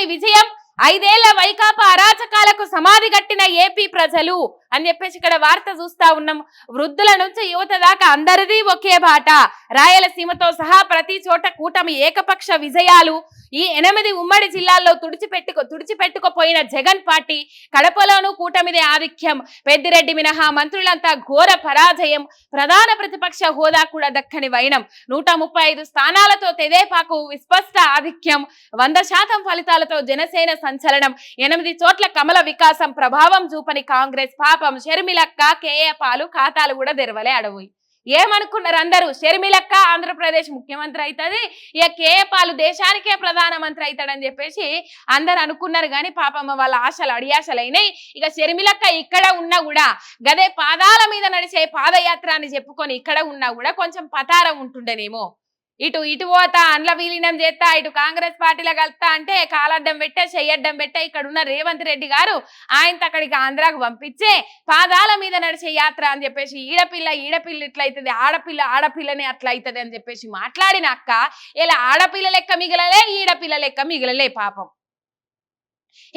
మరువలేని విజయం ఐదేళ్ళ వైకాపా అరాచకాలకు సమాధి కట్టిన ఏపీ ప్రజలు అని చెప్పేసి ఇక్కడ వార్త చూస్తా ఉన్నాం. వృద్ధుల నుంచి యువత దాకా అందరిది ఒకే బాట. రాయలసీమతో సహా ప్రతి చోట కూటమి ఏకపక్ష విజయాలు ఈ ఎనిమిది ఉమ్మడి జిల్లాల్లో తుడిచిపెట్టుకో తుడిచిపెట్టుకుపోయిన జగన్ పార్టీ కడపలోనూ కూటమిదే ఆధిక్యం. పెద్దిరెడ్డి మినహా మంత్రులంతా ఘోర పరాజయం. ప్రధాన ప్రతిపక్ష హోదా కూడా దక్కని వైనం. నూట ముప్పై ఐదు స్థానాలతో తెదేపాకు విస్పష్ట ఆధిక్యం. వంద శాతం ఫలితాలతో జనసేన సంచలనం. ఎనిమిది చోట్ల కమల వికాసం ప్రభావం చూపని కాంగ్రెస్ పాపం. షర్మిలక్క కేఏ పాలు ఖాతాలు కూడా తెరవలే అడవి. ఏమనుకున్నారు అందరూ? షర్మిలక్క ఆంధ్రప్రదేశ్ ముఖ్యమంత్రి అవుతుంది ఇక కేపాలు దేశానికే ప్రధానమంత్రి అవుతాడని చెప్పేసి అందరు అనుకున్నారు కానీ పాపమ్మ వాళ్ళ ఆశలు అడియాశలు అయినాయి ఇక షర్మిలక్క ఇక్కడ ఉన్నా కూడా గదే పాదాల మీద నడిచే పాదయాత్ర అని చెప్పుకొని ఇక్కడ ఉన్నా కూడా కొంచెం పతారం ఉంటుండేనేమో. ఇటు ఇటు పోతా అండ్ల విలీనం చేస్తా ఇటు కాంగ్రెస్ పార్టీలో కలుస్తా అంటే కాలడ్డం పెట్టే చెయ్యడ్డం పెట్టే ఇక్కడ ఉన్న రేవంత్ రెడ్డి గారు ఆయన అక్కడికి ఆంధ్రాకు పంపించే పాదాల మీద నడిచే యాత్ర అని చెప్పేసి ఈడపిల్ల ఈడపిల్ల ఇట్లయితుంది ఆడపిల్ల ఆడపిల్లనే అట్లా అవుతుంది అని చెప్పేసి మాట్లాడిన అక్క ఇలా ఆడపిల్ల లెక్క మిగిలలే ఈడపిల్ల లెక్క మిగిలలే పాపం.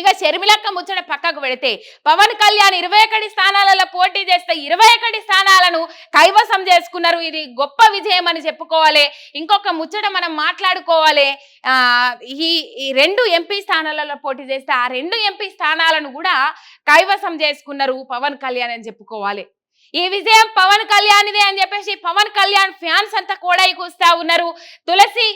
ఇక షర్మిలక్క ముచ్చట పక్కకు పెడితే పవన్ కళ్యాణ్ ఇరవై ఒకటి స్థానాలలో పోటీ చేస్తే ఇరవై ఒకటి స్థానాలను కైవసం చేసుకున్నారు. ఇది గొప్ప విజయం అని చెప్పుకోవాలి. ఇంకొక ముచ్చట మనం మాట్లాడుకోవాలి. ఈ ఈ రెండు ఎంపీ స్థానాలలో పోటీ చేస్తే ఆ రెండు ఎంపీ స్థానాలను కూడా కైవసం చేసుకున్నారు పవన్ కళ్యాణ్ అని చెప్పుకోవాలి. ఈ విజయం పవన్ కళ్యాణ్దే అని చెప్పేసి పవన్ కళ్యాణ్ ఫ్యాన్స్ అంతా కూడా కూస్తా ఉన్నారు. తులసి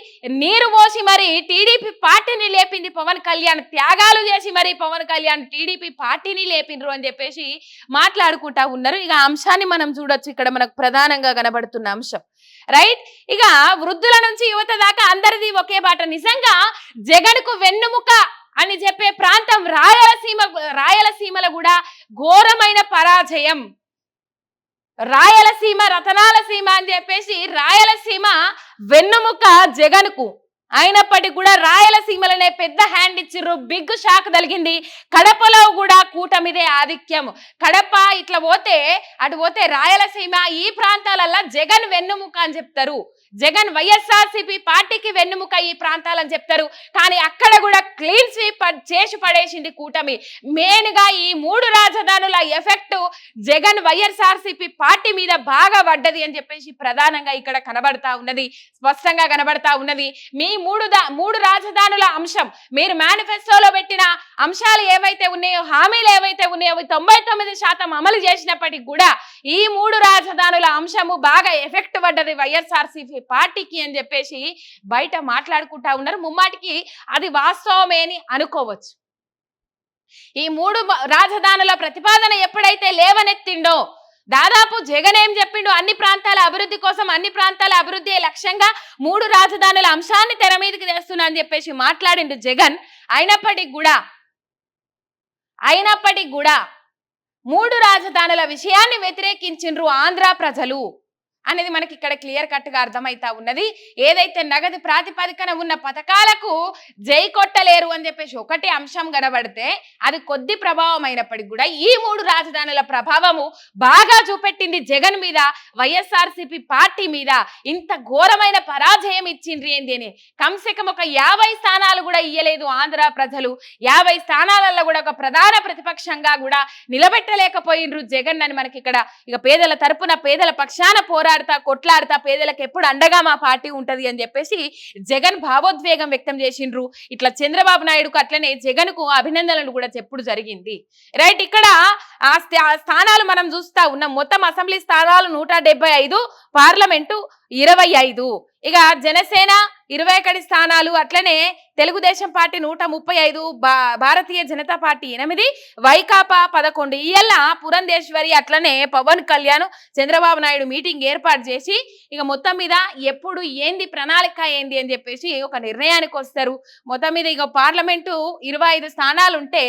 నీరు పోసి మరి టీడీపీ పార్టీని లేపింది పవన్ కళ్యాణ్ త్యాగాలు చేసి మరి పవన్ కళ్యాణ్ టీడీపీ పార్టీని లేపిండ్రు అని చెప్పేసి మాట్లాడుకుంటా ఉన్నారు. ఇక అంశాన్ని మనం చూడొచ్చు. ఇక్కడ మనకు ప్రధానంగా కనబడుతున్న అంశం. రైట్? ఇక వృద్ధుల నుంచి యువత దాకా అందరిది ఒకే బాట. నిజంగా జగన్కు వెన్నుముక అని చెప్పే ప్రాంతం రాయలసీమ రాయలసీమలో కూడా ఘోరమైన పరాజయం. రాయలసీమ రతనాల సీమ అని చెప్పేసి రాయలసీమ వెన్నుముక జగన్కు అయినప్పటికీ కూడా రాయలసీమలనే పెద్ద హ్యాండ్ ఇచ్చిర్రు. బిగ్ షాక్ తగిలింది. కడపలో కూడా కూటమిదే ఆధిక్యం. కడప ఇట్లా పోతే అటు పోతే రాయలసీమ ఈ ప్రాంతాలల్లో జగన్ వెన్నుముక అని చెప్తారు. జగన్ వైఎస్ఆర్సీపీ పార్టీకి వెన్నుముక ఈ ప్రాంతాలని చెప్తారు. కానీ అక్కడ కూడా క్లీన్ స్వీప్ చేసి పడేసింది కూటమి. మెయిన్గా ఈ మూడు రాజధానుల ఎఫెక్ట్ జగన్ వైఎస్ఆర్సీపీ పార్టీ మీద బాగా పడ్డది అని చెప్పేసి ప్రధానంగా ఇక్కడ కనబడతా ఉన్నది. స్పష్టంగా కనబడతా ఉన్నది. మీ మూడు మూడు రాజధానుల అంశం. మీరు మేనిఫెస్టోలో పెట్టిన అంశాలు ఏవైతే ఉన్నాయో హామీలు ఏవైతే ఉన్నాయో తొంభై తొమ్మిది శాతం అమలు చేసినప్పటికీ కూడా ఈ మూడు రాజధానుల అంశము బాగా ఎఫెక్ట్ పడ్డది వైఎస్ఆర్సీపీ పార్టీకి అని చెప్పేసి బయట మాట్లాడుకుంటా ఉన్నారు. ముమ్మాటికి అది వాస్తవమే అని అనుకోవచ్చు. ఈ మూడు రాజధానుల ప్రతిపాదన ఎప్పుడైతే లేవనెత్తిండో దాదాపు జగన్ ఏం చెప్పిండు? అన్ని ప్రాంతాల అభివృద్ధి కోసం అన్ని ప్రాంతాల అభివృద్ధి లక్ష్యంగా మూడు రాజధానుల అంశాన్ని తెర మీదకి తెస్తున్నా అని చెప్పేసి మాట్లాడిండు జగన్. అయినప్పటికి కూడా అయినప్పటికి కూడా మూడు రాజధానుల విషయాన్ని వ్యతిరేకించిండ్రు ఆంధ్ర ప్రజలు. అనేది మనకి ఇక్కడ క్లియర్ కట్గా అర్థమైతా ఉన్నది. ఏదైతే నగదు ప్రాతిపదికన ఉన్న పథకాలకు జై కొట్టలేరు అని చెప్పేసి ఒకటి అంశం కనబడితే అది కొద్ది ప్రభావం అయినప్పటికీ కూడా ఈ మూడు రాజధానుల ప్రభావము బాగా చూపెట్టింది జగన్ మీద వైఎస్ఆర్సీపీ పార్టీ మీద. ఇంత ఘోరమైన పరాజయం ఇచ్చిండ్రి ఏంది అని. కమ్సే ఒక యాభై స్థానాలు కూడా ఇయ్యలేదు ఆంధ్ర ప్రజలు. యాభై స్థానాలలో కూడా ఒక ప్రధాన ప్రతిపక్షంగా కూడా నిలబెట్టలేకపోయిండ్రు జగన్ అని మనకి ఇక్కడ ఇక పేదల తరపున పేదల పక్షాన పోరాడుతా కొట్లాడతా పేదలకు ఎప్పుడు అండగా మా పార్టీ ఉంటది అని చెప్పేసి జగన్ భావోద్వేగం వ్యక్తం చేసిండ్రు. ఇట్లా చంద్రబాబు నాయుడుకు అట్లనే జగన్కు అభినందనలు కూడా చెప్పుడు జరిగింది. రైట్ ఇక్కడ ఆ స్థా- ఆ స్థానాలు మనం చూస్తా ఉన్న. మొత్తం అసెంబ్లీ స్థానాలు నూట ఐదు పార్లమెంటు ఇరవై ఐదు. ఇక జనసేన ఇరవై ఒకటి స్థానాలు అట్లనే తెలుగుదేశం పార్టీ నూట ముప్పై ఐదు భారతీయ జనతా పార్టీ ఎనిమిది వైకాపా పదకొండు. ఇయ్యల్ల పురంధేశ్వరి అట్లనే పవన్ కళ్యాణ్ చంద్రబాబు నాయుడు మీటింగ్ ఏర్పాటు చేసి ఇక మొత్తం మీద ఎప్పుడు ఏంది ప్రణాళిక ఏంది అని చెప్పేసి ఒక నిర్ణయానికి వస్తారు. మొత్తం మీద ఇక పార్లమెంటు ఇరవై ఐదు స్థానాలు ఉంటే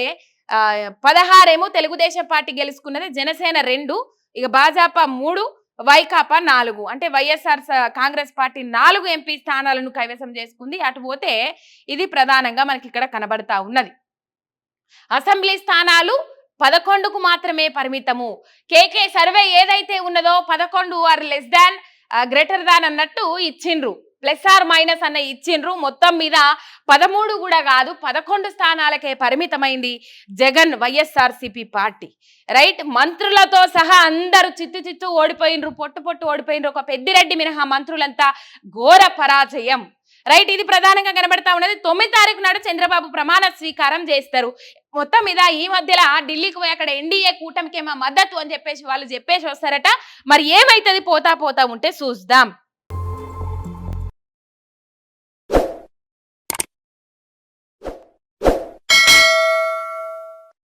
పదహారేమో తెలుగుదేశం పార్టీ గెలుచుకున్నది జనసేన రెండు ఇక భాజపా మూడు వైకాపా నాలుగు. అంటే వైఎస్ఆర్ కాంగ్రెస్ పార్టీ నాలుగు ఎంపీ స్థానాలను కైవసం చేసుకుంది. అటు పోతే ఇది ప్రధానంగా మనకి ఇక్కడ కనబడతా ఉన్నది. అసెంబ్లీ స్థానాలు పదకొండుకు మాత్రమే పరిమితము. కేకే సర్వే ఏదైతే ఉన్నదో పదకొండు or less than greater than అన్నట్టు ఇచ్చిండ్రు. ప్లస్ ఆర్ మైనస్ అన్న ఇచ్చిండ్రు. మొత్తం మీద పదమూడు కూడా కాదు పదకొండు స్థానాలకే పరిమితమైంది జగన్ వైఎస్ఆర్సిపి పార్టీ. రైట్? మంత్రులతో సహా అందరూ చిత్తు చిత్తు ఓడిపోయినరు పొట్టు పొట్టు ఓడిపోయినరు ఒక పెద్దిరెడ్డి మినహా మంత్రులంతా ఘోర పరాజయం. రైట్? ఇది ప్రధానంగా కనబడతా ఉన్నది. తొమ్మిది తారీఖు నాడు చంద్రబాబు ప్రమాణ స్వీకారం చేస్తారు. మొత్తం మీద ఈ మధ్యలో ఢిల్లీకి పోయి అక్కడ ఎన్డీఏ కూటమికి ఏమో మద్దతు అని చెప్పేసి వాళ్ళు చెప్పేసి వస్తారట. మరి ఏమైతుంది? పోతా పోతా ఉంటే చూద్దాం.